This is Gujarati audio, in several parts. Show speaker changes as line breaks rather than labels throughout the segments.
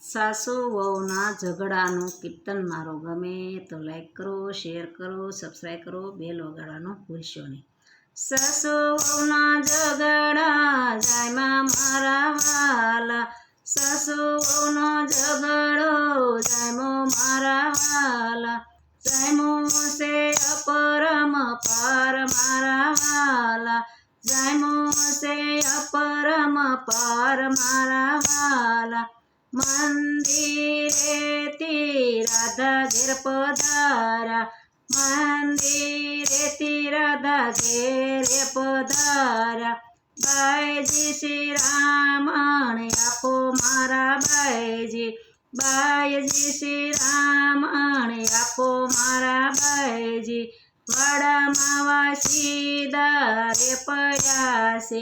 સાસુ વહુના ઝઘડાનું કીર્તન મારો ગમે તો લાઈક કરો શેર કરો સબસ્ક્રાઈબ કરો બેલ વગાડવાનું ભૂલશો નહીં. સાસુ વહુના ઝઘડા જાયમાં મારા વાલા. સાસુ વહુનો ઝઘડો જાયમો મારા વાલા. જાયમો સે અપરમ પાર મારા વાલા. જાયમો સે અપરમ પાર મારા વાલા. મંદિરેથી રાધા ઘેર પધારા. મંદિરેથી રાધા ઘેરે પધારા. બાઈજી શ્રી રામણ આપો મારા બાઈજી. બાઈજી શ્રી રામણ આપો મારા બાઈજી. વાડામાં વાસીદા રે પડ્યા છે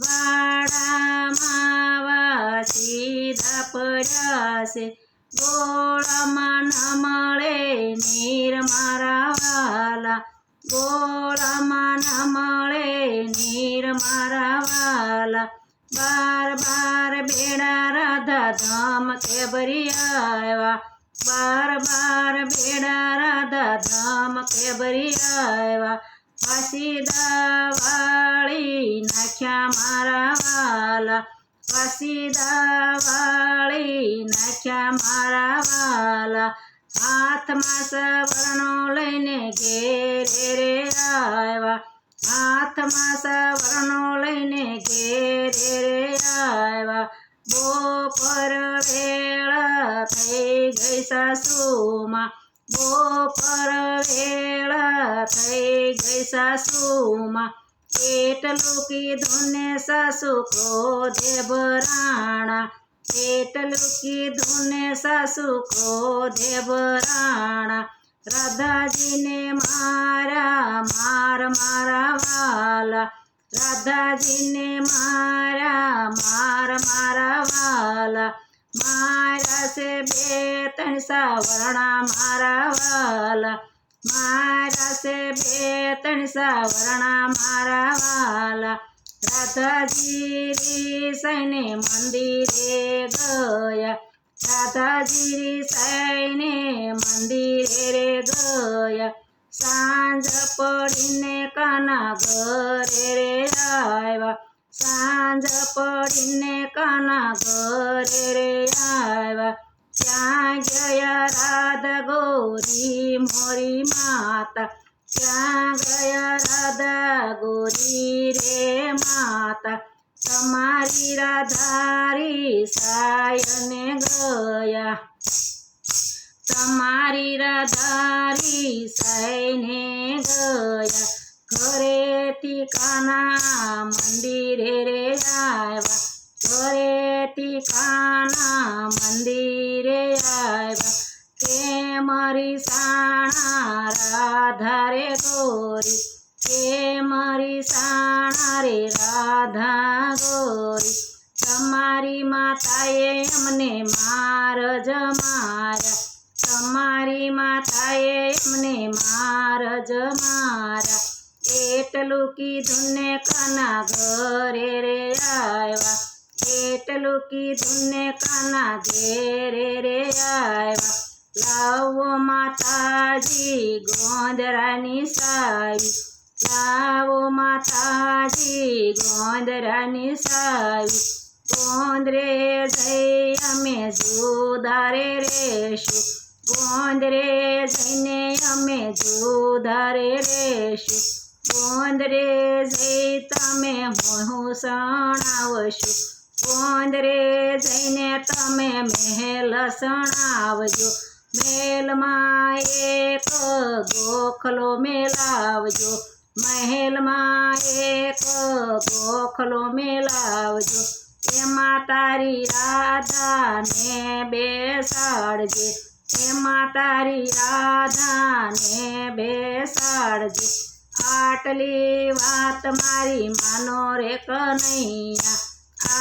વાડામાં વાસીદા પડ્યા છે. ગોળામાં ન મળે નીર મારા વાલા ગોળામાં ન મળે નીર મારા વાલા બાર બાર બેડા રાધા ધામ કે ભરી આવ્યા. બાર બાર બેડા રાધા ધામ કે ભરી આવ્યા. વાસીદા વાળી નાખ્યા મારા વાલા વાસીદા વાળી નાખ્યા મારા વાલા હાથમાં સવર્ણો લઈને ઘેરે રે આવ્યા હાથમાં સવર્ણો લઈને ઘેરે રે આવ્યા બપોર વેળા થઈ ગઈ સાસુમાં બપોર વેળા થઈ ગઈ સાસુમાં એટલું કીધું ને સાસુ ક્રોધે ભરાણા એટલું કીધું ને સાસુ ક્રોધે ભરાણા રાધાજીને મારા, માર મારા વાલા. રાધાજીને મારા, માર મારા વાલા. મારા છે બે ત્રણ સાવરણા મારા વાલા. મારા છે બે ત્રણ સાવરણા મારા વાલા. રાધાજી સૈને મંદિરે ગયા. રાધાજી સૈને મંદિરે રે ગયા. સાંજ પડીને કાના ઘરે રે આવ્યા. સાંજ પડીને કાના ઘરે રે આવ્યા. ત્યાં ગયા રાધા ગોરી મોરી માતા. ત્યાં ગયા રાધા ગોરી રે માતા તમારી રાધારી સાયને ગયા તમારી રાધારી સાયને ગયા ઘરેથી કાના મંદિરે રે આવ્યા ઘરેથી કાના મંદિરે આવ્યા કે મારી સાણા રાધા રે ગોરી કે મારી સાણા રે રાધા ગોરી તમારી માતાએ અમને માર જમારા તમારી માતાએ અમને માર જમારા એટલું કીધું ને કાના ઘરે રે આવ્યા એટલું કીધું ને કાના ઘેરે રે આવ્યા લાવો માતાજી ગોંદરાની સાવી લાવો માતાજી, ગોંદરાની સાવી ગોંદરે જઈ અમે જોધારે રેશું. ગોંદરે જઈને અમે જુદારે રેશું. ગોંદરે જઈ તમે હું સણાવશું ગોંદરે જઈને તમે મહેલ સણાવજો મહેલમાં ગોખલો મેલાવજો મહેલમાં એક ગોખલો મેલાવજો એમાં તારી રાધાને બેસાડજે એમાં તારી રાધાને બેસાડજે આટલી વાત મારી માનો રે કનૈયા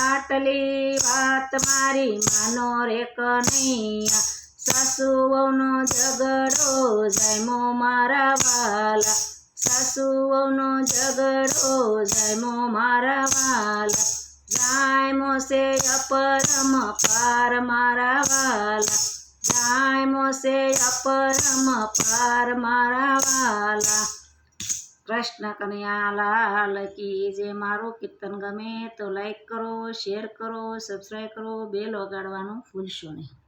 આટલી વાત મારી માનો રે કનૈયા સાસુ વહુનો ઝઘડો જાયમો મારા વાલા. સાસુ વહુનો ઝઘડો જાયમો મારા વાલા. જાયમો મોસે અપરમ પાર મારા વાલા. જાયમો મોસે અપરમ પાર મારા વાલા. કૃષ્ણ કનૈયાલાલ કી જે મારું કીર્તન ગમે તો લાઈક કરો શેર કરો સબસ્ક્રાઈબ કરો બેલ વગાડવાનું ભૂલશો નહીં.